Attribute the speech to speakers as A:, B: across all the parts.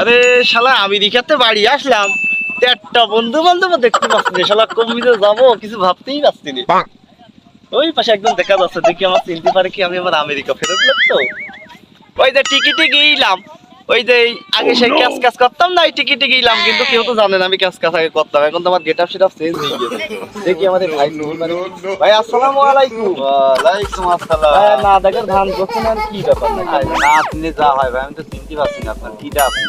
A: আরে শালা আমি আমেরিকাতে বাড়ি আসলাম। একটা বন্ধু বান্ধব দেখতে পাচ্ছি না শালা কমিতে যাব কিছু ভাবতেই পারছি না। ওই পাশে একদম দেখা যাচ্ছে দেখি আমার চিনতে পারে কি আমি আমার আমেরিকা ফেরত লাগতো ওই যে টিকিটে গিয়েছিলাম ওই যে আগে সেই ক্যাশ ক্যাশ করতাম না এই টিকিটে ইলাম কিন্তু কেউ তো জানে না আমি ক্যাশ ক্যাশ আগে করতাম। এখন তো আমার get up set up change হয়ে গেছে। দেখি আমাদের ভাই ভাই আসসালামু আলাইকুম।
B: ওয়ালাইকুম আসসালাম।
A: ভাই, না দেখেন ধান করছেন আর কি ব্যাপার
B: না। আপনি যা হয় ভাই আমি তো চিনতে পারছি না আপনার কিটা আপনি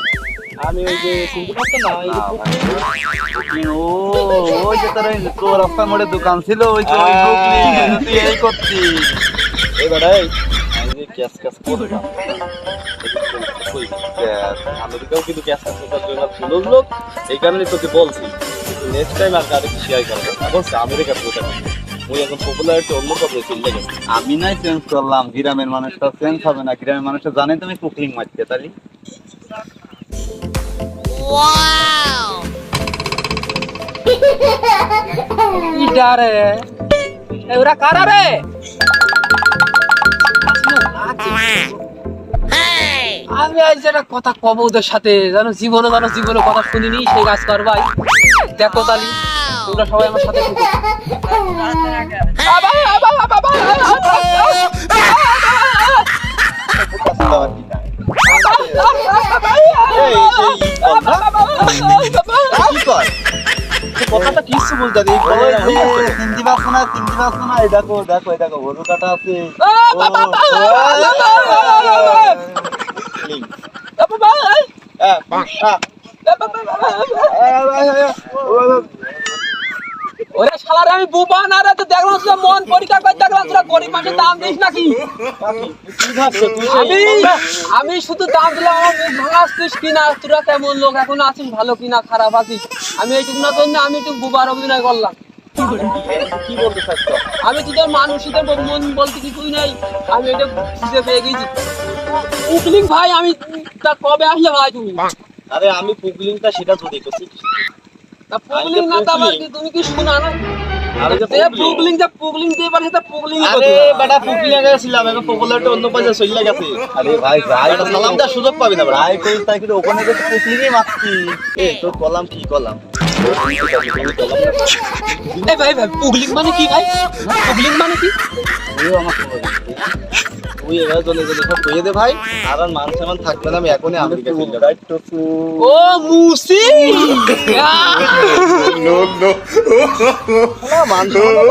A: আমি ওই যে চিনতে না ওই
B: ও ওই যে তোর ওই রাস্তা মোড়ে দোকান ছিল ওই যে ওই
A: আহ।
B: তুই এই করছিস।
A: এই বেড়াই আমি ক্যাশ করতাম ওই
B: দেখ,
A: আমেরিকাও কিন্তু ক্যাশ ক্যাশ জন্য লোক এই কারণে তোকে বলছি নেক্সট টাইম আর কারও শেয়ার করা যাবে আমেরিকার কোথায় ওই এখন পপুলারিটি অন্য কবে চলে গেছে।
B: আমি নাই চেঞ্জ করলাম গ্রামের মানুষটা চেঞ্জ হবে না। গ্রামের মানুষটা জানে তুমি কুকিং মারতে তাহলে
C: ইটা রে ওরা কারা রে? আমি আজ একটা কথা কব ওদের সাথে জানো জীবনে জানো জীবনে কথা শুনিনি সেই কাজ করবাই দেখো তালি তোমরা সবাই আমার সাথে
B: চিনতে পারছ না এই দেখো দেখো দেখো গরু কাটা আছে
C: ওরে শালার আমি বুবা না রে তো দেখলাম তোরা মন পরীক্ষা করে দেখলাম তোরা গরিব মানুষের দাম দিস নাকি? আমি আমি শুধু দাম দিলাম আমার মুখ ভাঙাচ্ছিস কিনা? তোরা কেমন লোক এখন আছিস ভালো কিনা খারাপ আছিস? আমি এইটুকু না জন্য আমি একটু বুবার অভিনয় করলাম। আমি তোদের মানুষদের মন বলতে কিছুই নাই আমি এটা খুঁজে পেয়ে গেছি। উকলিং ভাই আমি তা কবে আসলে ভাই তুমি?
A: আরে আমি পুগলিংটা সেটা তো দেখছি
C: তা পুগলিং না তা আবার তুমি কি শোনা না?
A: আরে যে
C: দিয়ে পারে সেটা
A: বেটা পুগলিং এ গেছিলাম এখন পপুলারিটি অন্য পাশে চলে গেছে।
B: আরে ভাই
A: সালাম দেওয়ার সুযোগ পাবি না
B: তাই কিন্তু ওখানে গেছে কুকলিংই মারছি
A: এ তোর কলাম কি কলাম?
C: এই ভাই ভাই মানে কি ভাই? পুগলিং মানে কি?
B: আমার।
A: তুই এবার জনে জনে সব কইয়ে দে ভাই আর আর মান সম্মান থাকবে না আমি এখনই আমেরিকা চলে যাব
C: ও মুসি
A: মান সম্মান